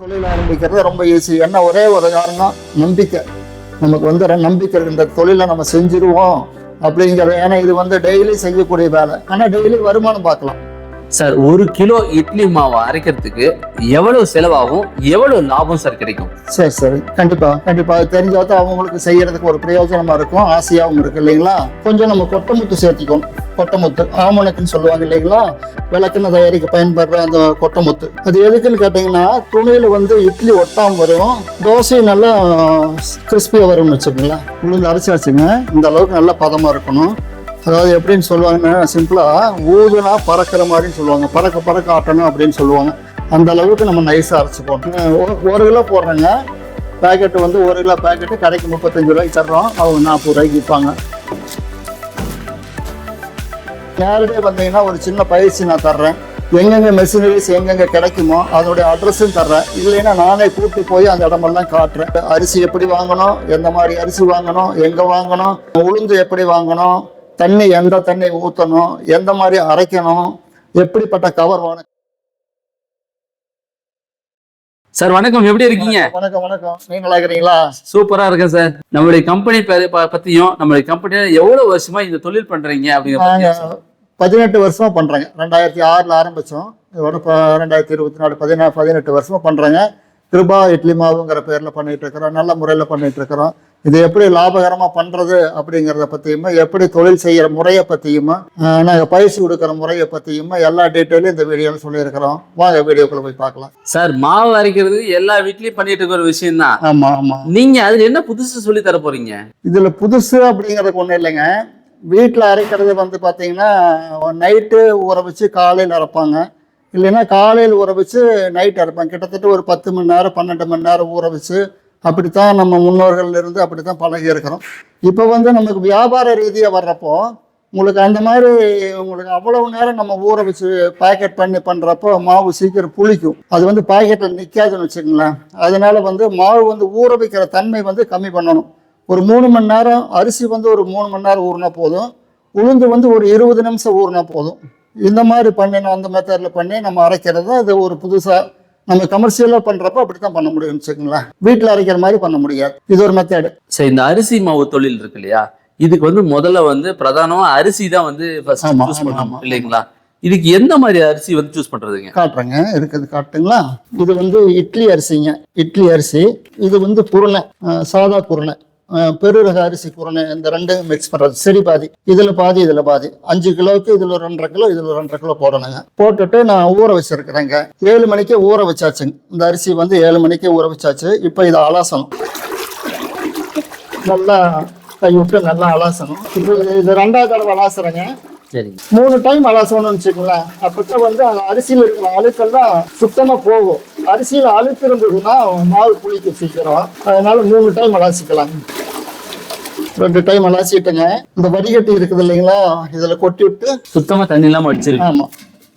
தொழில் ஆரம்பிக்கிறது ரொம்ப ஈஸி என்ன ஒரே ஒரு காரணம் நம்பிக்கை. நமக்கு வந்து நம்பிக்கை இந்த தொழிலை நம்ம செஞ்சிருவோம் அப்படிங்கிறது ஏன்னா இது வந்து டெய்லி செய்யக்கூடிய வேலை. ஆனால் டெய்லி வருமானம் பார்க்கலாம். சார் ஒரு கிலோ இட்லி மாவு அரைக்கிறதுக்கு எவ்வளவு செலவாகும்? எவ்வளவு லாபம் சார் கிடைக்கும்? சரி சரி. கண்டிப்பா கண்டிப்பா. அது தெரிஞ்சா தான் அவங்களுக்கு செய்யறதுக்கு ஒரு பிரயோஜனமா இருக்கும் ஆசையாகவும் இருக்கு இல்லைங்களா? கொஞ்சம் நம்ம கொட்டமுத்து சேர்த்திக்கணும். கொட்டமுத்து ஆமணக்குன்னு சொல்லுவாங்க இல்லைங்களா? விளக்குன்னு தயாரிக்க பயன்படுற அந்த கொட்டமுத்து. அது எதுக்குன்னு கேட்டிங்கன்னா துணியில வந்து இட்லி ஒட்டாம வரும். தோசை நல்லா கிறிஸ்பியாக வரும்னு வச்சுக்கோங்களேன். உளுந்து அரைச்சி வச்சுங்க இந்த அளவுக்கு நல்ல பதமா இருக்கணும். அதாவது எப்படின்னு சொல்லுவாங்கன்னா சிம்பிளாக ஊதுனா பறக்கிற மாதிரின்னு சொல்லுவாங்க. பறக்க பறக்க ஆட்டணும் அப்படின்னு சொல்லுவாங்க. அந்த அளவுக்கு நம்ம நைஸாக அரைச்சிப்போம். ஒரு- ஒரு கிலோ போடுறேங்க. பேக்கெட்டு வந்து ஒரு கிலோ பேக்கெட்டு கடைக்கு முப்பத்தஞ்சு ரூபாய்க்கு தர்றோம். அவங்க நாற்பது ரூபாய்க்கு விற்பாங்க. நேரடியாக வந்தீங்கன்னா ஒரு சின்ன பயிற்சி நான் தர்றேன். எங்கெங்கே மெஷினரிஸ் எங்கெங்கே கிடைக்குமோ அதோடைய அட்ரஸும் தர்றேன். இல்லைன்னா நானே கூட்டி போய் அந்த இடமெல்லாம் காட்டுறேன். அரிசி எப்படி வாங்கணும்? எந்த மாதிரி அரிசி வாங்கணும்? எங்கே வாங்கணும்? உளுந்து எப்படி வாங்கணும்? தண்ணி எந்த தண்ணி ஊற்றணும் எந்த மாதிரி அரைக்கணும் எப்படிப்பட்ட கவர் வேணும் சார் வணக்கம். எப்படி இருக்கீங்க? வணக்கம் வணக்கம் நீங்களா இருக்கிறீங்களா? சூப்பரா இருக்கேன் சார். நம்மளுடைய கம்பெனி பேரு பத்தியும் நம்மளுடைய கம்பெனில எவ்வளவு வருஷமா இந்த தொழில் பண்றீங்க அப்படிங்கிற நாங்க பதினெட்டு வருஷமா பண்றேங்க. ரெண்டாயிரத்தி ஆறுல ஆரம்பிச்சோம். ரெண்டாயிரத்தி இருபத்தி நாலு பதினா பதினெட்டு வருஷமா பண்றேங்க. கிருபா இட்லி மாவுங்கிற பேர்ல பண்ணிட்டு இருக்கிறோம். நல்ல முறையில பண்ணிட்டு இருக்கிறோம். இது எப்படி லாபகரமா பண்றது அப்படிங்கிறத பத்தியுமே எப்படி தொழில் செய்யற முறையை பத்தியுமே ஆஹ், நாங்க பயிற்சி கொடுக்குற முறையை பத்தியுமே எல்லா டீட்டெயிலும் இந்த வீடியோவில் சொல்லியிருக்கிறோம். வாங்க வீடியோக்குள்ள போய் பார்க்கலாம். சார் மாவு அரைக்கிறது எல்லா வீட்லயும் பண்ணிட்டு இருக்கிற ஒரு விஷயம் தான் ஆமா ஆமா. நீங்க அதுல என்ன புதுசு சொல்லி தர போறீங்க? இதுல புதுசு அப்படிங்கிறதுக்கு ஒன்றும் இல்லைங்க. வீட்டில் அரைக்கிறது வந்து பார்த்தீங்கன்னா நைட்டு ஊற வச்சு காலையில் அரைப்பாங்க. இல்லைன்னா காலையில் ஊற வச்சு நைட் அரைப்பாங்க. கிட்டத்தட்ட ஒரு பத்து மணி நேரம் பன்னெண்டு மணி நேரம் ஊற வச்சு அப்படித்தான் நம்ம முன்னோர்கள்லேருந்து அப்படி தான் பழகி இருக்கிறோம் இப்போ வந்து நமக்கு வியாபார ரீதியாக வர்றப்போ உங்களுக்கு அந்த மாதிரி உங்களுக்கு அவ்வளவு நேரம் நம்ம ஊற வச்சு பாக்கெட் பண்ணி பண்ணுறப்போ மாவு சீக்கிரம் புளிக்கும். அது வந்து பாக்கெட்டில் நிற்காதுன்னு வச்சுக்கோங்களேன். அதனால வந்து மாவு வந்து ஊற வைக்கிற தன்மை வந்து கம்மி பண்ணணும். ஒரு மூணு மணி நேரம் அரிசி வந்து ஒரு மூணு மணி நேரம் ஊறினா போதும். உளுந்து வந்து ஒரு இருபது நிமிஷம் ஊறினா போதும். இந்த மாதிரி பண்ணினோம் அந்த மெத்தடில் பண்ணி நம்ம அரைக்கிறது அது ஒரு புதுசாக நம்ம கமர்ஷியலாக பண்ணுறப்ப அப்படி தான் பண்ண முடியும்னு வச்சுக்கோங்களேன். வீட்டில் அரைக்கிற மாதிரி பண்ண முடியாது. இது ஒரு மெத்தடு சரி இந்த அரிசி மாவு தொழில் இருக்கு இல்லையா? இதுக்கு வந்து முதல்ல வந்து பிரதானமா அரிசி தான் வந்து ஆமா, பண்ணணும். இல்லைங்களா? இதுக்கு எந்த மாதிரி அரிசி வந்து சூஸ் பண்றதுங்க? காட்டுறேங்க. இருக்குது காட்டுங்களா? இது வந்து இட்லி அரிசிங்க. இட்லி அரிசி. இது வந்து குருணை சாதா குருணை பெருரக அரிசி குரணை இந்த ரெண்டும் மிக்ஸ் பண்ணுறது சரி பாதி. இதில் பாதி இதில் பாதி. அஞ்சு கிலோவுக்கு இதில் ரெண்டரை கிலோ இதில் ரெண்டரை கிலோ போடணுங்க. போட்டுட்டு நான் ஊற வச்சிருக்கிறேங்க. ஏழு மணிக்கு ஊற வச்சாச்சுங்க. இந்த அரிசி வந்து ஏழு மணிக்கு ஊற வச்சாச்சு. இப்போ இதை அலாசணும். நல்லா கை விட்டு நல்லா அலாசணும். இப்போ இது- இது ரெண்டாவது தடவை அலாசுறேங்க. மூணு டைம் அலசணும்னு வச்சுக்கோங்களேன். அப்பதான் வந்து அரிசியில் இருக்கிற அழுக்கெல்லாம் சுத்தமா போகும். அரிசியில் அழுக்கு இருந்ததுன்னா மாவு புளிக்க சீக்கிரம். அதனால மூணு டைம் அலாசிக்கலாம். ரெண்டு டைம் அலாசிட்டுங்க. இந்த வடிகட்டி இருக்குது இல்லைங்களா? இதுல கொட்டி விட்டு சுத்தமா தண்ணி இல்லாம வச்சிருக்கு ஆமா.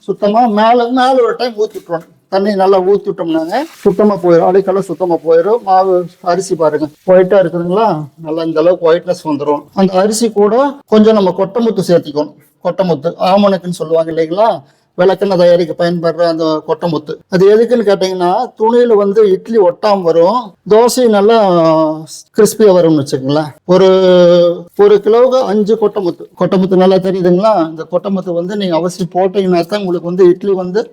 சுத்தமா மேல மேல ஒரு டைம் ஊத்தி விட்டுறோம் தண்ணி நல்லா ஊத்தி விட்டோம்னாங்க சுத்தமா போயிடும் அழுக்கெல்லாம் சுத்தமா போயிடும் மாவு அரிசி பாருங்க. ஒயிட்டா இருக்குதுங்களா? நல்லா இந்த அளவுக்கு ஒயிட்னஸ் வந்துடும் அந்த அரிசி கூட கொஞ்சம் நம்ம கொட்டமுத்து சேர்த்திக்கணும். கொட்டமுத்து ஆமணக்குன்னு சொல்லுவாங்க இல்லைங்களா? விளக்கெண்ணெய் தயாரிக்க பயன்படுற அந்த கொட்டமுத்து. அது எதுக்குன்னு கேட்டிங்கன்னா துணியில வந்து இட்லி ஒட்டாம வரும் தோசை நல்லா கிறிஸ்பியாக வரும்னு வச்சுக்கோங்களேன். ஒரு ஒரு கிலோவுக்கு அஞ்சு கொட்டமுத்து. கொட்டமுத்து நல்லா தெரியுதுங்களா? இந்த கொட்டமுத்து வந்து நீங்க அவசியம் போட்டீங்கன்னா தான் உங்களுக்கு வந்து இட்லி வந்து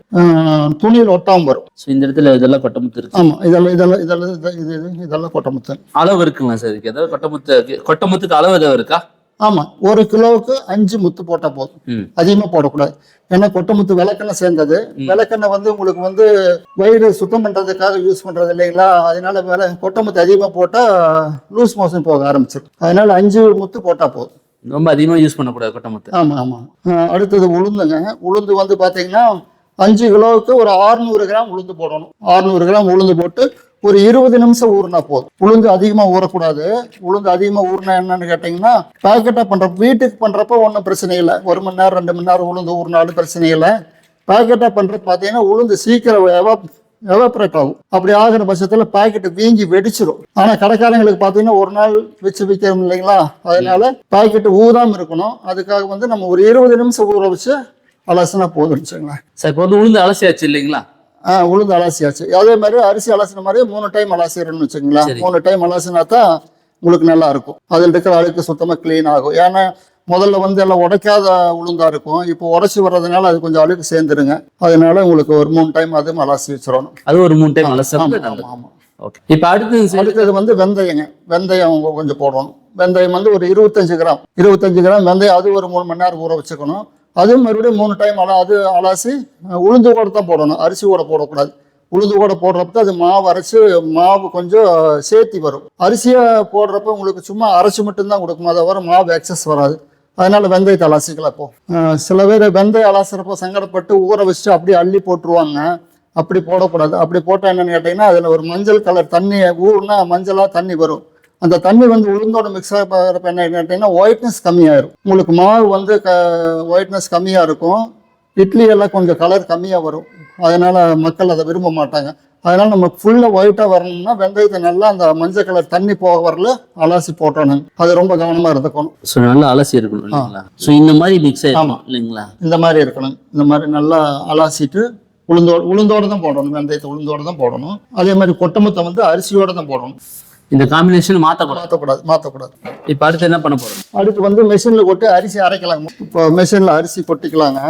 துணியில் ஒட்டாம வரும். ஸோ இந்த இடத்துல இதெல்லாம் கொட்டமுத்து இருக்கு. ஆமா இதெல்லாம் இதெல்லாம் இதெல்லாம் இது- இது இது- இதெல்லாம் கொட்டமுத்து. அளவு இருக்குங்களா சார்? இதுக்கு ஏதாவது கொட்டமுத்து கொட்டமுத்துக்கு அளவு ஏதாவது இருக்கா? ஆமா ஒரு கிலோவுக்கு அஞ்சு முத்து போட்டா போதும். அதிகமாக போடக்கூடாது. ஏன்னா கொட்டமுத்து விளக்கெண்ணெய் சேர்ந்தது. விளக்கெண்ணெய் வந்து உங்களுக்கு வந்து வயிறு சுத்தம் பண்றதுக்காக யூஸ் பண்றது இல்லைங்களா? அதனால வில கொட்டமுத்து அதிகமாக போட்டா லூஸ் மோஷன் போக ஆரம்பிச்சிடும் அதனால அஞ்சு முத்து போட்டா போதும். ரொம்ப அதிகமா யூஸ் பண்ணக்கூடாது கொட்டமுத்து ஆமா ஆமா. அஹ் அடுத்தது உளுந்துங்க. உளுந்து வந்து பாத்தீங்கன்னா அஞ்சு கிலோவுக்கு ஒரு 600 கிராம் உளுந்து போடணும். 600 கிராம் உளுந்து போட்டு ஒரு இருபது நிமிஷம் ஊறினா போதும். உளுந்து அதிகமாக ஊறக்கூடாது. உளுந்து அதிகமாக ஊறினா என்னன்னு கேட்டிங்கன்னா பேக்கெட்டாக பண்ற வீட்டுக்கு பண்ணுறப்ப ஒன்றும் பிரச்சனை இல்லை. ஒரு மணி நேரம் ரெண்டு மணி நேரம் உளுந்து ஊறினாலும் பிரச்சனை இல்லை. பேக்கெட்டாக பண்ணுறது பார்த்தீங்கன்னா உளுந்து சீக்கிரம் எவா எவாப்ரேட் ஆகும். அப்படி ஆகிற பட்சத்தில் பாக்கெட் வீங்கி வெடிச்சிடும் ஆனால் கடைக்காரங்களுக்கு பார்த்தீங்கன்னா ஒரு நாள் வச்சு விற்கிறோம் இல்லைங்களா? அதனால பாக்கெட் ஊதாம இருக்கணும். அதுக்காக வந்து நம்ம ஒரு இருபது நிமிஷம் ஊற வச்சு அலசினா போதும் வச்சுங்களேன் சார் இப்போ வந்து உளுந்து அலசியாச்சு இல்லைங்களா? உளுந்து அலாசியாச்சு. அதே மாதிரி அரிசி அலசின மாதிரி மூணு டைம் அலாசிறோம்னு வச்சுங்களேன். மூணு டைம் அலசினா தான் உங்களுக்கு நல்லா இருக்கும். அதில் இருக்கிற அழுக்கு சுத்தமாக க்ளீன் ஆகும். ஏன்னா முதல்ல வந்து எல்லாம் உடைக்காத உளுந்தா இருக்கும். இப்போ உடைச்சி வர்றதுனால அது கொஞ்சம் அழுக்கு சேர்ந்துருங்க. அதனால உங்களுக்கு ஒரு மூணு டைம் அதுவும் அலாசி வச்சிடணும். அது ஒரு மூணு டைம் ஆமா, அலசறது ஆமா, நல்லது ஆமா. ஓகே இப்போ அடுத்து அடுத்தது வந்து வெந்தயங்க. வெந்தயம் கொஞ்சம் போடணும். வெந்தயம் வந்து ஒரு இருபத்தஞ்சு கிராம். இருபத்தஞ்சு கிராம் வெந்தயம் அது ஒரு மூணு மணி நேரம் ஊற வச்சுக்கணும். அதுவும் மறுபடியும் மூணு டைம் அலா அது அலாசி உளுந்து கூட தான் போடணும். அரிசி கூட போடக்கூடாது. உளுந்து கூட போடுறப்ப அது மாவு அரைச்சி மாவு கொஞ்சம் சேர்த்தி வரும். அரிசியை போடுறப்ப உங்களுக்கு சும்மா அரைச்சி மட்டும்தான் கொடுக்குமா அதை வர மாவு எக்ஸஸ் வராது. அதனால் வெந்தயத்தை அலாசிக்கலாம் இப்போ. சில பேர் வெந்தயம் அலாசுறப்போ சங்கடப்பட்டு ஊற வச்சுட்டு அப்படியே அள்ளி போட்டுருவாங்க. அப்படி போடக்கூடாது. அப்படி போட்டால் என்னென்னு கேட்டிங்கன்னா அதில் ஒரு மஞ்சள் கலர் தண்ணி ஊறுனா மஞ்சளாக தண்ணி வரும். அந்த தண்ணி வந்து உளுந்தோட மிக்ஸ் ஆகிறப்ப என்ன கேட்டிங்கன்னா ஒயிட்னஸ் கம்மியாயிரும். உங்களுக்கு மாவு வந்து க ஒயிட்னஸ் கம்மியாக இருக்கும். இட்லி எல்லாம் கொஞ்சம் கலர் கம்மியாக வரும். அதனால் மக்கள் அதை விரும்ப மாட்டாங்க. அதனால் நம்ம ஃபுல்லாக ஒயிட்டாக வரணும்னா வெந்தயத்தை நல்லா அந்த மஞ்சள் கலர் தண்ணி போக வரல அலாசி போட்டோம் அது ரொம்ப கவனமாக இருந்துக்கணும். ஸோ நல்லா அலசி இருக்கணும் ஸோ இந்த மாதிரி மிக்ஸ் ஆகும் இல்லைங்களா? இந்த மாதிரி இருக்கணும். இந்த மாதிரி நல்லா அலாசிட்டு உளுந்தோட உளுந்தோட தான் போடணும். வெந்தயத்தை உளுந்தோட தான் போடணும். அதே மாதிரி கொட்டமுத்தை வந்து அரிசியோட தான் போடணும். இந்த காம்பினேஷன் மாற்றக்கூடாது மாற்றக்கூடாது மாற்றக்கூடாது இப்போ அடுத்து என்ன பண்ண போறோம்? அடுத்து வந்து மிஷினில் கொட்டி அரிசி அரைக்கலாங்க இப்போ மிஷினில் அரிசி கொட்டிக்கலாங்க.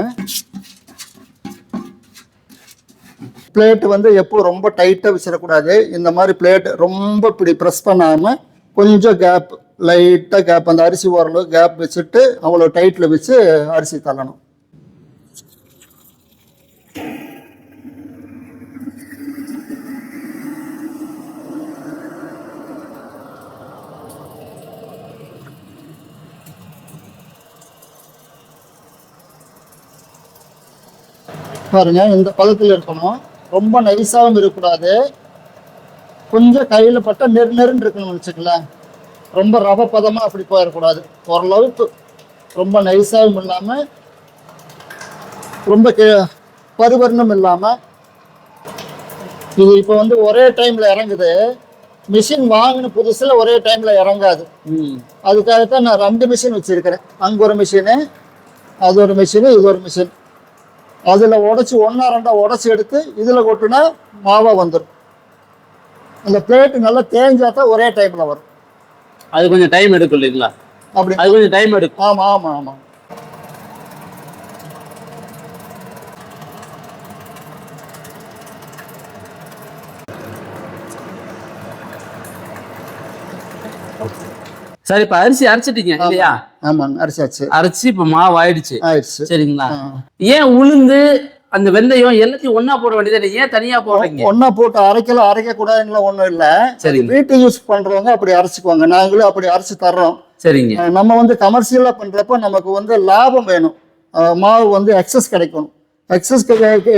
பிளேட் வந்து எப்போ ரொம்ப டைட்டாக வச்சிடக்கூடாது இந்த மாதிரி பிளேட் ரொம்ப இப்படி ப்ரெஸ் பண்ணாமல் கொஞ்சம் கேப் லைட்டாக கேப் அந்த அரிசி ஓரளவு கேப் வச்சுட்டு அவ்வளோ டைட்டில் வச்சு அரிசி தள்ளணும். பாருங்க இந்த பதத்தில் இருக்கணும். ரொம்ப நைஸாகவும் இருக்கக்கூடாது. கொஞ்சம் கையில் பட்டா நெரு நெருன்னு இருக்கணும்னு வச்சுக்கலாம் ரொம்ப ரவ பதமாக அப்படி போயிடக்கூடாது. ஓரளவுக்கு ரொம்ப நைஸாகவும் இல்லாமல் ரொம்ப பருவர்ணம் இல்லாமல் இது இப்போ வந்து ஒரே டைமில் இறங்குது. மிஷின் வாங்கின புதுசில் ஒரே டைமில் இறங்காது. அதுக்காகத்தான் நான் ரெண்டு மிஷின் வச்சிருக்கிறேன். அங்கே ஒரு மிஷினு அது ஒரு மிஷினு இது ஒரு மிஷின் அதில் உடச்சி ஒன்றா ரெண்டா உடச்சி எடுத்து இதில் கொட்டுனா மாவா வந்துடும் அந்த பிளேட்டு நல்லா தேஞ்சா தான் ஒரே டைமில் வரும். அது கொஞ்சம் டைம் எடுக்கும் இல்லைங்களா? அப்படி. அது கொஞ்சம் டைம் எடுக்கும். ஆமாம் ஆமாம் ஆமாம் சரி இப்போ அரிசி அரைச்சிட்டீங்க இல்லையா? ஆமாங்க அரிசாச்சு அரைச்சி இப்போ மாவு ஆயிடுச்சு. ஆயிடுச்சு. சரிங்களா. ஏன் உளுந்து அந்த வெந்தயம் எல்லாத்தையும் ஒண்ணா போட வேண்டியது ஏன் தனியா போடுறீங்க? ஒன்றா போட்டு அரைக்கலாம் அரைக்கக்கூடாதுங்களா? ஒன்றும் இல்லை. சரிங்க. வீட்டு யூஸ் பண்ணுறவங்க அப்படி அரைச்சிக்குவாங்க. நாங்களும் அப்படி அரைச்சி தர்றோம். சரிங்க. நம்ம வந்து கமர்ஷியலாக பண்ணுறப்ப நமக்கு வந்து லாபம் வேணும். மாவு வந்து எக்ஸஸ் கிடைக்கணும். எக்ஸஸ்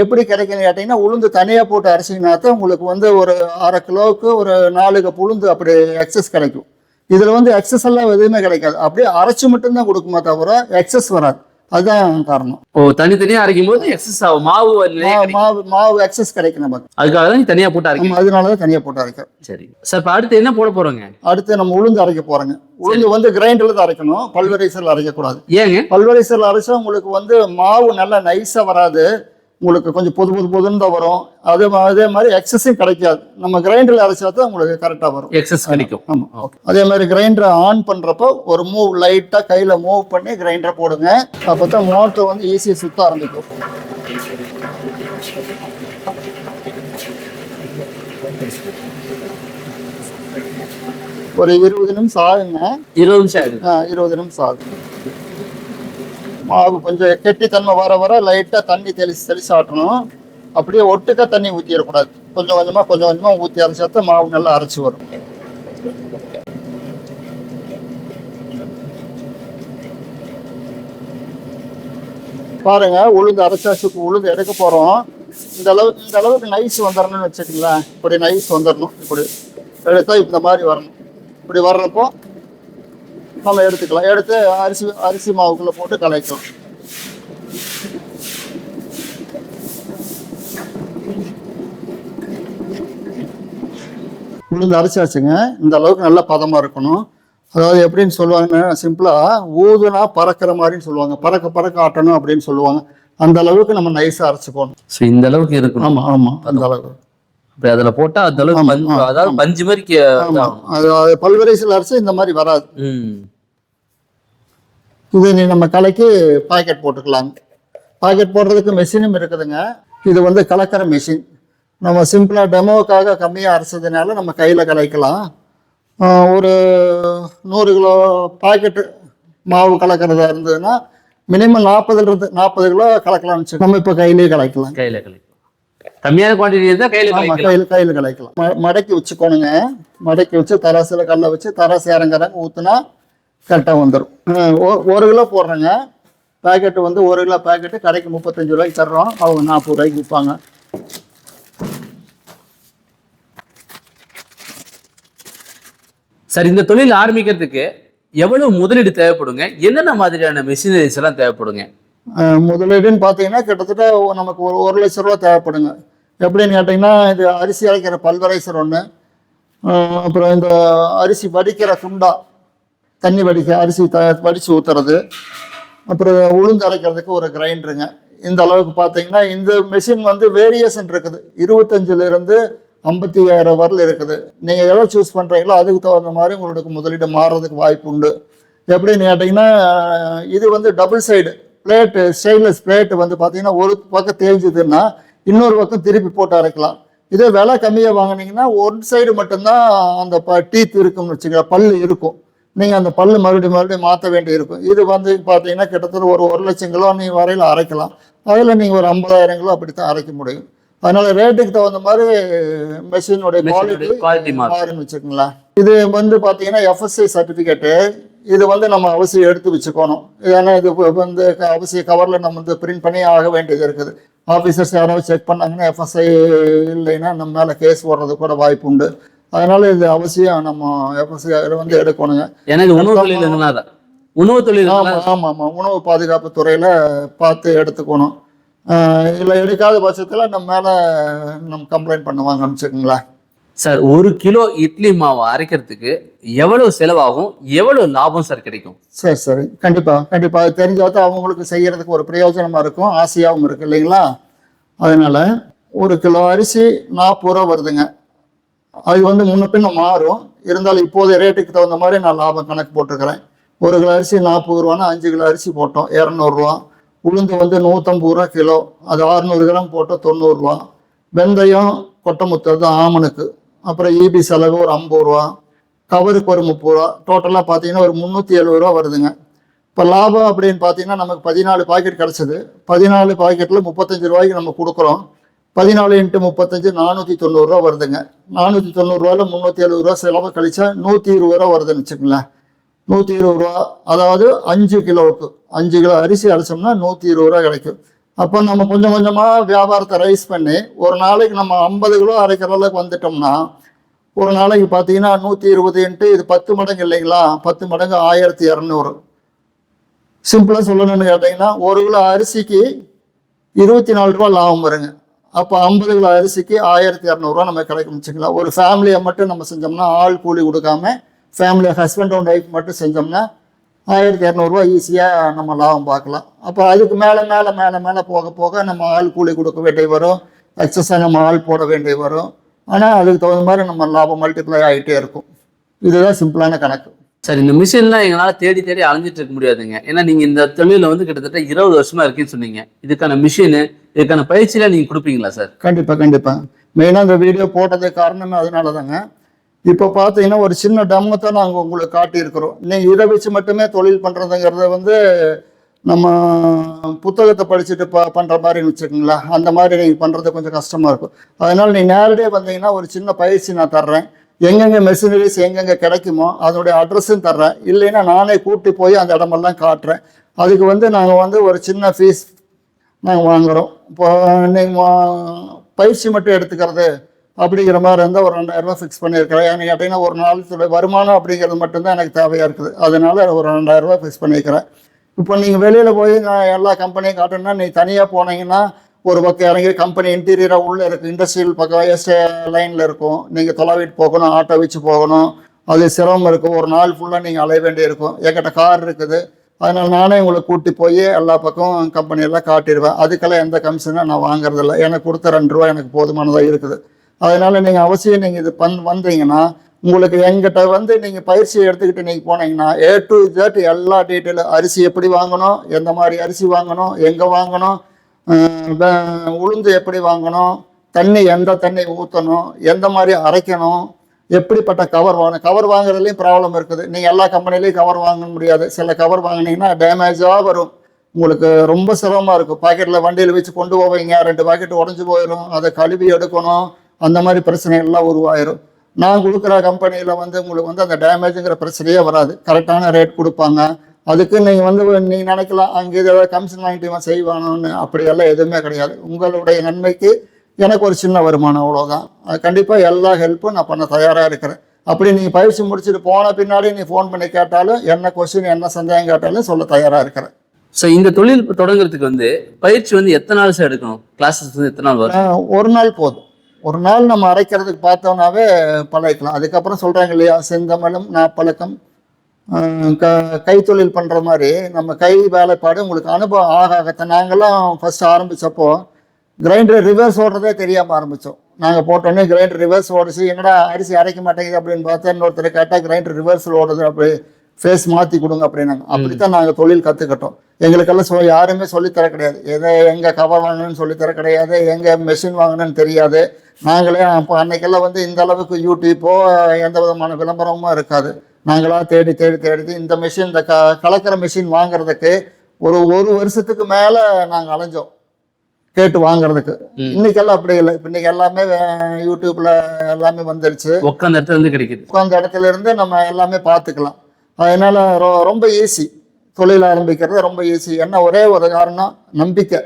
எப்படி கிடைக்குன்னு கேட்டிங்கன்னா உளுந்து தனியாக போட்டு அரைச்சிங்கன்னா தான் உங்களுக்கு வந்து ஒரு அரை கிலோவுக்கு ஒரு நாலு கப் உளுந்து அப்படி எக்ஸஸ் கிடைக்கும். இதில் வந்து எக்ஸஸ் எல்லாம் எதுவுமே கிடைக்காது. அப்படியே அரைச்சி மட்டும்தான் கொடுக்குமே தவிர எக்ஸஸ் வராது. அதுதான் காரணம். ஓ தனித்தனியா அரைக்கும் போது எக்ஸஸ் ஆகும். மாவு. மாவு மாவு எக்ஸஸ் கிடைக்கும் நமக்கு. அதுக்காக தான் தனியா போட்டு அரைக்கணும் நம்ம அதனால தான் தனியாக போட்டு அரைக்கிறோம் சரி. சார் இப்போ அடுத்து என்ன போட போறோங்க? அடுத்து நம்ம உளுந்து அரைக்க போகிறோங்க உளுந்து வந்து கிரைண்டரில் தான் அரைக்கணும். பல்வரைசரில் அரைக்கக்கூடாது. ஏங்க? பல்வரைசரில் அரைச்சா உங்களுக்கு வந்து மாவு நல்லா நைஸாக வராது. உங்களுக்கு கொஞ்சம் பொது பொது பொதுன்னு தான் வரும். அதே அதே மாதிரி எக்ஸஸும் கிடைக்காது. நம்ம கிரைண்டரில் அரைச்சா தான் உங்களுக்கு கரெக்டாக வரும். எக்ஸஸ் கிடைக்கும். ஆமாம் ஓகே அதே மாதிரி கிரைண்டரை ஆன் பண்ணுறப்போ ஒரு மூவ் லைட்டாக கையில் மூவ் பண்ணி கிரைண்டரை போடுங்க. அப்போ தான் மோட்டர் வந்து ஈஸியாக சுத்த ஆரம்பிக்கும். ஒரு இருபது நிமிஷம் ஆகுங்க. இருபது நிமிஷம் ஆகுது. ஆ, இருபது நிமிஷம் ஆகும் மாவு கொஞ்சம் கெட்டித்தன்மை வர வர லைட்டாக தண்ணி தெளிச்சு தெளிச்சு ஆட்டணும். அப்படியே ஒட்டுக்கா தண்ணி ஊற்றிடக்கூடாது கொஞ்சம் கொஞ்சமாக கொஞ்சம் கொஞ்சமாக ஊற்றி அரைச்சா மாவு நல்லா அரைச்சி வரும். பாருங்க உளுந்து அரைச்சாச்சுக்கு உளுந்து எடுக்க போகிறோம் இந்த அளவு இந்த அளவுக்கு நைஸ் வந்துடணும்னு வச்சுக்கங்களேன். இப்படி நைஸ் வந்துடணும். இப்படி எடுத்தால் இந்த மாதிரி வரணும். இப்படி வர்றப்போ நம்ம எடுத்துக்கலாம். எடுத்து அரிசி அரிசி மாவுக்குள்ள போட்டு கலக்கலாம். உளுந்து அரைச்சாச்சுங்க. இந்த அளவுக்கு நல்ல பதமா இருக்கணும். அதாவது எப்படின்னு சொல்லுவாங்கன்னா சிம்பிளா ஊதுனா பறக்கிற மாதிரின்னு சொல்லுவாங்க. பறக்க பறக்க ஆட்டணும் அப்படின்னு சொல்லுவாங்க. அந்த அளவுக்கு நம்ம நைஸாக அரைச்சிக்கணும். ஸோ இந்த அளவுக்கு இருக்கணும். ஆமாம் ஆமாம் அந்த அளவு. அப்படி அதுல போட்டா அந்த அளவுக்கு அதாவது. பஞ்சு மாதிரி அது பல்வரைசில் அரைச்சி இந்த மாதிரி வராது. இது நீ நம்ம கலக்கி பாக்கெட் போட்டுக்கலாம். பாக்கெட் போடுறதுக்கு மெஷினும் இருக்குதுங்க. இது வந்து கலக்கிற மெஷின் நம்ம சிம்பிளாக டெமோவுக்காக கம்மியாக அரைச்சதுனால நம்ம கையில் கலக்கலாம். ஒரு நூறு கிலோ பாக்கெட்டு மாவு கலக்கிறதா இருந்ததுன்னா மினிமம் நாற்பதுலேருந்து நாற்பது கிலோ கலக்கலாம்னு நம்ம இப்போ கையிலேயே கலக்கலாம். கையில கழிக்கலாம் கம்மியான குவான்டிட்டி இருந்தா கையில ஆமாம் கையில் கையில் கலக்கலாம். மடக்கி வச்சுக்கோணுங்க. மடக்கி வச்சு தராசில் கல்லை வச்சு தராசு இறங்குறாங்க ஊற்றுனா கரெக்டாக வந்துடும் ஒரு கிலோ போடுறேங்க. பாக்கெட்டு வந்து ஒரு கிலோ பாக்கெட்டு கடைக்கு முப்பத்தஞ்சு ரூபாய்க்கு தர்றோம். அவங்க நாற்பது ரூபாய்க்கு விற்பாங்க சார் இந்த தொழில் ஆரம்பிக்கிறதுக்கு எவ்வளவு முதலீடு தேவைப்படுங்க? என்னென்ன மாதிரியான மெஷினரிஸ் எல்லாம் தேவைப்படுங்க? முதலீடுன்னு பார்த்தீங்கன்னா கிட்டத்தட்ட நமக்கு ஒரு ஒரு லட்ச ரூபா தேவைப்படுங்க. எப்படின்னு கேட்டிங்கன்னா இது அரிசி அரைக்கிற பல்வரைசர் ஒன்று அப்புறம் இந்த அரிசி வடிக்கிற குண்டா தண்ணி வடிக்க அரிசி த வடித்து ஊற்றுறது அப்புறம் உளுந்து அரைக்கிறதுக்கு ஒரு கிரைண்டருங்க. இந்த அளவுக்கு பார்த்தீங்கன்னா இந்த மிஷின் வந்து வேரியேஷன் இருக்குது. இருபத்தஞ்சிலிருந்து ஐம்பத்தி ஆயிரம் வரல இருக்குது. நீங்கள் எதை சூஸ் பண்ணுறீங்களோ அதுக்கு தகுந்த மாதிரி உங்களுக்கு முதலீடு மாறுறதுக்கு வாய்ப்பு உண்டு. எப்படின்னு கேட்டிங்கன்னா இது வந்து double side plate stainless plate வந்து பார்த்தீங்கன்னா ஒரு பக்கம் தேய்ஞ்சதுன்னா இன்னொரு பக்கம் திருப்பி போட்டு அரைக்கலாம். இதே விலை கம்மியாக வாங்கினீங்கன்னா ஒரு சைடு மட்டும்தான் அந்த ப டீத் இருக்கும்னு வச்சுக்கலாம் பல் இருக்கும். நீங்கள் அந்த பல்லு மறுபடியும் மறுபடியும் மாற்ற வேண்டி இருக்கும். இது வந்து பார்த்தீங்கன்னா கிட்டத்தட்ட ஒரு ஒரு லட்சம் கிலோ நீ வரையில் அரைக்கலாம். அதில் நீங்கள் ஒரு ஐம்பதாயிரம் கிலோ அப்படி தான் அரைக்க முடியும். அதனால ரேட்டுக்கு தகுந்த மாதிரி மெஷினுடைய குவாலிட்டி மாறுன்னு வச்சுக்கோங்களேன். இது வந்து பார்த்தீங்கன்னா எஃப்எஸ்சி சர்டிஃபிகேட்டு இது வந்து நம்ம அவசியம் எடுத்து வச்சுக்கணும். ஏன்னா இது வந்து அவசிய கவரில் நம்ம வந்து பிரிண்ட் பண்ணி ஆக வேண்டியது இருக்குது. ஆஃபீஸர்ஸ் யாராவது செக் பண்ணாங்கன்னா எஃப்எஸ்ஐ இல்லைன்னா நம்ம மேலே கேஸ் போடுறது கூட வாய்ப்பு உண்டு. அதனால இது அவசியம் நம்ம எஃப்எஸ்ஐ வந்து எடுக்கணுங்க. இது உணவு தொழில் இருந்தனால உணவு தொழில் ஆமாம் ஆமாம் ஆமாம் உணவு பாதுகாப்பு துறையில் பார்த்து எடுத்துக்கணும். இல்லை எடுக்காத பட்சத்தில் நம்ம மேலே நம்ம கம்ப்ளைண்ட் பண்ணுவாங்கன்னு வச்சுக்கோங்களேன். சார் ஒரு கிலோ இட்லி மாவு அரைக்கிறதுக்கு எவ்வளவு செலவாகும்? எவ்வளவு லாபம் சார் கிடைக்கும்? சரி சரி. கண்டிப்பாக கண்டிப்பாக அது தெரிஞ்சால் தான் அவங்களுக்கு செய்யறதுக்கு ஒரு பிரயோஜனமாக இருக்கும். ஆசையாகவும் இருக்கு இல்லைங்களா? அதனால ஒரு கிலோ அரிசி நாற்பது ரூபா வருதுங்க. அது வந்து முன்ன பின்ன மாறும். இருந்தாலும் இப்போதைய ரேட்டுக்கு தகுந்த மாதிரி நான் லாபம் கணக்கு போட்டிருக்கிறேன். ஒரு கிலோ அரிசி நாற்பது ரூபான்னா அஞ்சு கிலோ அரிசி போட்டோம். இரநூறுவா உளுந்து வந்து நூற்றம்பது ரூபா கிலோ. அது அறுநூறு கிராம் போட்டோம் தொண்ணூறுரூவா வெந்தயம் கொட்டமுத்து அது ஆமனுக்கு அப்புறம் ஈபி செலவு ஒரு ஐம்பது ரூபா. கவருக்கு ஒரு முப்பது ரூபா. டோட்டலாக பார்த்தீங்கன்னா ஒரு முந்நூற்றி எழுபது ரூபா வருதுங்க. இப்போ லாபம் அப்படின்னு பார்த்தீங்கன்னா நமக்கு பதினாலு பாக்கெட் கிடச்சிது. பதினாலு பாக்கெட்டில் முப்பத்தஞ்சு ரூபாய்க்கு நம்ம கொடுக்குறோம். பதினாலு இன்ட்டு முப்பத்தஞ்சு நானூற்றி தொண்ணூறுரூவா வருதுங்க. நானூற்றி தொண்ணூறுரூவாவில் முந்நூற்றி எழுபது ரூபா செலவு கழிச்சா நூற்றி இருபது ரூபா வருதுன்னு வச்சுக்கோங்களேன். நூற்றி இருபது ரூபா அதாவது அஞ்சு கிலோவுக்கு அஞ்சு கிலோ அரிசி அரைச்சோம்னா நூற்றி இருபது ரூபா கிடைக்கும். அப்போ நம்ம கொஞ்சம் கொஞ்சமாக வியாபாரத்தை ரைஸ் பண்ணி ஒரு நாளைக்கு நம்ம ஐம்பது கிலோ அரைக்கிற அளவுக்கு வந்துட்டோம்னா ஒரு நாளைக்கு பார்த்தீங்கன்னா நூற்றி இருபது இன்ட்டு இது பத்து மடங்கு இல்லைங்களா? பத்து மடங்கு ஆயிரத்தி இரநூறு. சிம்பிளாக சொல்லணும்னு கேட்டிங்கன்னா ஒரு கிலோ அரிசிக்கு இருபத்தி நாலு ரூபா லாபம் வருங்க. அப்போ ஐம்பது கிலோ அரிசிக்கு ஆயிரத்தி இரநூறுவா நம்ம கிடைக்கும் வச்சுக்கலாம் ஒரு ஃபேமிலியை மட்டும் நம்ம செஞ்சோம்னா ஆள் கூலி கொடுக்காம ஃபேமிலி ஹஸ்பண்ட் அண்ட் ஒய்ஃப் மட்டும் செஞ்சோம்னா ஆயிரத்தி இரநூறுவா ஈஸியாக நம்ம லாபம் பார்க்கலாம். அப்போ அதுக்கு மேலே மேலே மேலே மேலே போக போக நம்ம ஆள் கூலி கொடுக்க வேண்டிய வரும். எக்ஸஸாக நம்ம ஆள் போட வேண்டிய வரும். ஆனால் அதுக்கு தகுந்த மாதிரி நம்ம லாபம் மல்டிப்ளை ஆகிட்டே இருக்கும். இதுதான் சிம்பிளான கணக்கு. சார் இந்த மிஷின்லாம் எங்களால் தேடி தேடி அலைஞ்சிட்டு இருக்க முடியாதுங்க. ஏன்னா நீங்கள் இந்த தொழிலில் வந்து கிட்டத்தட்ட இருபது வருஷமா இருக்கேன்னு சொன்னீங்க. இதுக்கான மிஷின் இதுக்கான பயிற்சியெலாம் நீங்கள் கொடுப்பீங்களா சார்? கண்டிப்பாக கண்டிப்பாக மெயினாக இந்த வீடியோ போட்டது காரணமே அதனால தாங்க இப்போ பார்த்தீங்கன்னா ஒரு சின்ன டம்மை தான் நாங்கள் உங்களுக்கு காட்டியிருக்கிறோம். நீங்கள் இதை வச்சு மட்டுமே தொழில் பண்ணுறதுங்கிறத வந்து நம்ம புத்தகத்தை படிச்சுட்டு ப பண்ணுற மாதிரி வச்சுக்கோங்களேன். அந்த மாதிரி நீங்கள் பண்ணுறது கொஞ்சம் கஷ்டமாக இருக்கும். அதனால் நீங்கள் நேரடியாக வந்தீங்கன்னா ஒரு சின்ன பயிற்சி நான் தர்றேன். எங்கெங்கே மெஷினரிஸ் எங்கெங்கே கிடைக்குமோ அதனுடைய அட்ரஸும் தர்றேன். இல்லைன்னா நானே கூட்டி போய் அந்த இடமெல்லாம் காட்டுறேன். அதுக்கு வந்து நாங்கள் வந்து ஒரு சின்ன ஃபீஸ் நாங்கள் வாங்குகிறோம் இப்போ நீங்கள் பயிற்சி மட்டும் எடுத்துக்கிறது அப்படிங்கிற மாதிரி இருந்தால் ஒரு ரெண்டாயிரரூபா ஃபிக்ஸ் பண்ணியிருக்கிறேன். ஏன்னு கேட்டிங்கன்னா ஒரு நாள் வருமானம் அப்படிங்கிறது மட்டும்தான் எனக்கு தேவையாக இருக்குது. அதனால ஒரு ரெண்டாயிரரூபா ஃபிக்ஸ் பண்ணியிருக்கிறேன் இப்போ நீங்கள் வெளியில் போய் நான் எல்லா கம்பெனியும் காட்டணும்னா நீ தனியாக போனீங்கன்னா ஒரு பக்கம் இறங்கி கம்பெனி இன்டீரியராக உள்ளே இருக்குது இண்டஸ்ட்ரியல் பக்கம் எஸ்டே லைனில் இருக்கும். நீங்கள் தொலைவிட்டு போகணும் ஆட்டோ வச்சு போகணும். அது சிரமம் இருக்கும். ஒரு நாள் ஃபுல்லாக நீங்கள் அலைய வேண்டியிருக்கும் என்கிட்ட கார் இருக்குது. அதனால் நானே உங்களை கூட்டி போய் எல்லா பக்கம் கம்பெனியெல்லாம் காட்டிடுவேன். அதுக்கெல்லாம் எந்த கமிஷனும் நான் வாங்குறதில்ல. எனக்கு கொடுத்த ரெண்டு ரூபா எனக்கு போதுமானதாக இருக்குது. அதனால் நீங்கள் அவசியம் நீங்கள் இது பண் வந்தீங்கன்னா உங்களுக்கு எங்கிட்ட வந்து நீங்கள் பயிற்சி எடுத்துக்கிட்டு நீங்கள் போனீங்கன்னா ஏ டு ஜெட் எல்லா டீட்டெயிலும் அரிசி எப்படி வாங்கணும் எந்த மாதிரி அரிசி வாங்கணும் எங்கே வாங்கணும் உளுந்து எப்படி வாங்கணும்? தண்ணி எந்த தண்ணி ஊற்றணும் எந்த மாதிரி அரைக்கணும்? எப்படிப்பட்ட கவர் வாங்கணும்? கவர் வாங்குறதுலேயும் ப்ராப்ளம் இருக்குது. நீங்கள் எல்லா கம்பெனிலையும் கவர் வாங்க முடியாது. சில கவர் வாங்கினீங்கன்னா டேமேஜாக வரும். உங்களுக்கு ரொம்ப சிரமமாக இருக்கும். பாக்கெட்டில் வண்டியில் வச்சு கொண்டு போவீங்க. ரெண்டு பாக்கெட் உடஞ்சி போயிடும். அதை கழுவி எடுக்கணும். அந்த மாதிரி பிரச்சனைகள்லாம் உருவாயிரும். நான் கொடுக்குற கம்பெனியில் வந்து உங்களுக்கு வந்து அந்த டேமேஜுங்கிற பிரச்சனையே வராது. கரெக்டான ரேட் கொடுப்பாங்க. அதுக்கு நீங்கள் வந்து நீங்கள் நினைக்கலாம் அங்கே ஏதாவது கமிஷன் வாங்கிட்டு இவன் செய்வானோன்னு. அப்படியெல்லாம் எதுவுமே கிடையாது. உங்களுடைய நன்மைக்கு எனக்கு ஒரு சின்ன வருமானம் அவ்வளோதான் கண்டிப்பாக எல்லா ஹெல்ப்பும் நான் பண்ண தயாராக இருக்கிறேன். அப்படி நீங்கள் பயிற்சி முடிச்சுட்டு போன பின்னாடி நீ ஃபோன் பண்ணி கேட்டாலும் என்ன கொஸ்டின் என்ன சந்தேகம் கேட்டாலும் சொல்ல தயாராக இருக்கிறேன். ஸோ இந்த தொழில் தொடங்குறதுக்கு வந்து பயிற்சி வந்து எத்தனை நாள் சார் எடுக்கணும்? கிளாஸஸ் வந்து எத்தனை நாள் வரும்? ஒரு நாள் போதும். ஒரு நாள் நம்ம அரைக்கிறதுக்கு பார்த்தோம்னாவே பழகிக்கலாம். அதுக்கப்புறம் சொல்கிறாங்க இல்லையா செந்தமிழும் நாப்பழக்கம் க கைத்தொழில் பண்ணுற மாதிரி நம்ம கை வேலைப்பாடு உங்களுக்கு அனுபவம் ஆக ஆகத்தான் நாங்கள்லாம் ஃபஸ்ட் ஆரம்பித்தப்போ கிரைண்டர் ரிவர்ஸ் ஓடுறதே தெரியாமல் ஆரம்பித்தோம் நாங்கள் போட்டோன்னே கிரைண்டர் ரிவர்ஸ் ஓடிச்சு. என்னடா அரிசி அரைக்க மாட்டேங்குது அப்படின்னு பார்த்தா இன்னொருத்தர் கேட்டால் கிரைண்டர் ரிவர்ஸில் ஓடுது அப்படி ஃபேஸ் மாற்றி கொடுங்க அப்படின்னாங்க. அப்படித்தான் நாங்கள் தொழில் கற்றுக்கிட்டோம் எங்களுக்கெல்லாம் சொ யாருமே சொல்லித்தர கிடையாது. எதை எங்கே கவர் வாங்கணும்னு சொல்லித்தர கிடையாது. எங்கே மெஷின் வாங்கணும்னு தெரியாது. நாங்களே அப்போ அன்னைக்கெல்லாம் வந்து இந்த அளவுக்கு யூடியூப்போ எந்த விதமான விளம்பரமும் இருக்காது. நாங்களா தேடி தேடி தேடி இந்த மிஷின் இந்த க கலக்கிற மிஷின் வாங்குறதுக்கு ஒரு ஒரு வருஷத்துக்கு மேலே நாங்கள் அலைஞ்சோம். கேட்டு வாங்குறதுக்கு. இன்னைக்கெல்லாம் அப்படி இல்லை. இப்போ இன்னைக்கு எல்லாமே யூடியூப்ல எல்லாமே வந்துருச்சு. உட்காந்த இடத்துல இருந்து கிடைக்குது. உட்காந்த இடத்துல இருந்து நம்ம எல்லாமே பார்த்துக்கலாம் அதனால ரொ- ரொம்ப ஈஸி தொழில் ஆரம்பிக்கிறது ரொம்ப ஈஸி என்ன ஒரே ஒரு காரணம்? நம்பிக்கை.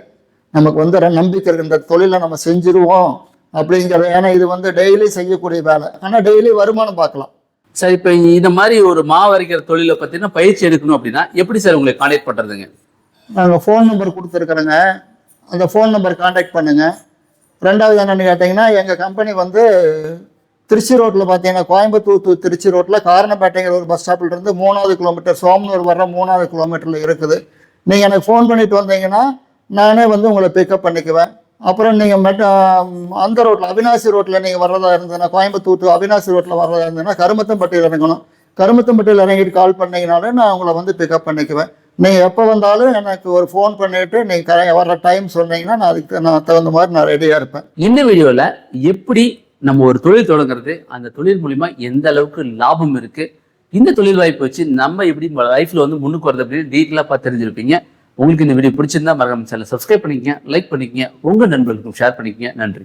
நமக்கு வந்து நம்பிக்கை இருக்கு. இந்த தொழிலை நம்ம செஞ்சிருவோம் அப்படிங்கிறது. ஏன்னா இது வந்து டெய்லி செய்யக்கூடிய வேலை. ஆனால் டெய்லி வருமானம் பார்க்கலாம். சார் இப்போ இந்த மாதிரி ஒரு மாவு அரைக்கிற தொழிலை பார்த்தீங்கன்னா பயிற்சி எடுக்கணும் அப்படின்னா எப்படி சார் உங்களை கான்டாக்ட் பண்ணுறதுங்க நாங்கள் ஃபோன் நம்பர் கொடுத்துருக்குறோங்க. அந்த ஃபோன் நம்பர் காண்டாக்ட் பண்ணுங்கள் ரெண்டாவது என்னென்னு கேட்டிங்கன்னா எங்கள் கம்பெனி வந்து திருச்சி ரோட்டில் பார்த்தீங்கன்னா கோயம்புத்தூர் திருச்சி ரோட்டில் காரணப்பேட்டைங்கிற ஒரு பஸ் ஸ்டாப்பில் இருந்து மூணாவது கிலோமீட்டர் சோமனூர் வர்ற மூணாவது கிலோமீட்டரில் இருக்குது. நீங்கள் எனக்கு ஃபோன் பண்ணிட்டு வந்தீங்கன்னா நானே வந்து உங்களை பிக்கப் பண்ணிக்குவேன். அப்புறம் நீங்கள் மெட்ட அந்த ரோட்டில் அவினாசி ரோட்டில் நீங்கள் வர்றதா இருந்ததுன்னா கோயம்புத்தூர் டு அவினாசி ரோட்டில் வர்றதா இருந்ததுன்னா கருமத்தம்பட்டியில் இறங்கணும். கருமத்தம்பட்டியில் இறங்கிட்டு கால் பண்ணிங்கனாலே நான் உங்களை வந்து பிக்கப் பண்ணிக்குவேன். நீங்கள் எப்போ வந்தாலும் எனக்கு ஒரு ஃபோன் பண்ணிவிட்டு நீங்கள் வர்ற டைம் சொன்னீங்கன்னா நான் அதுக்கு நான் தகுந்த மாதிரி நான் ரெடியாக இருப்பேன். இந்த வீடியோவில் எப்படி நம்ம ஒரு தொழில் தொடங்குறது அந்த தொழில் மூலிமா எந்த அளவுக்கு லாபம் இருக்குது இந்த தொழில் வாய்ப்பு வச்சு நம்ம எப்படி லைஃப்பில் வந்து முன்னுக்கு வரது அப்படின்னு டீட்டெயிலாக பார்த்து தெரிஞ்சிருப்பீங்க. உங்களுக்கு இந்த வீடியோ பிடிச்சிருந்தா மறக்காம சேனல் சப்ஸ்கிரைப் பண்ணிக்கங்க லைக் பண்ணிக்கங்க உங்க நண்பர்களுக்கும் ஷேர் பண்ணிக்கங்க. நன்றி.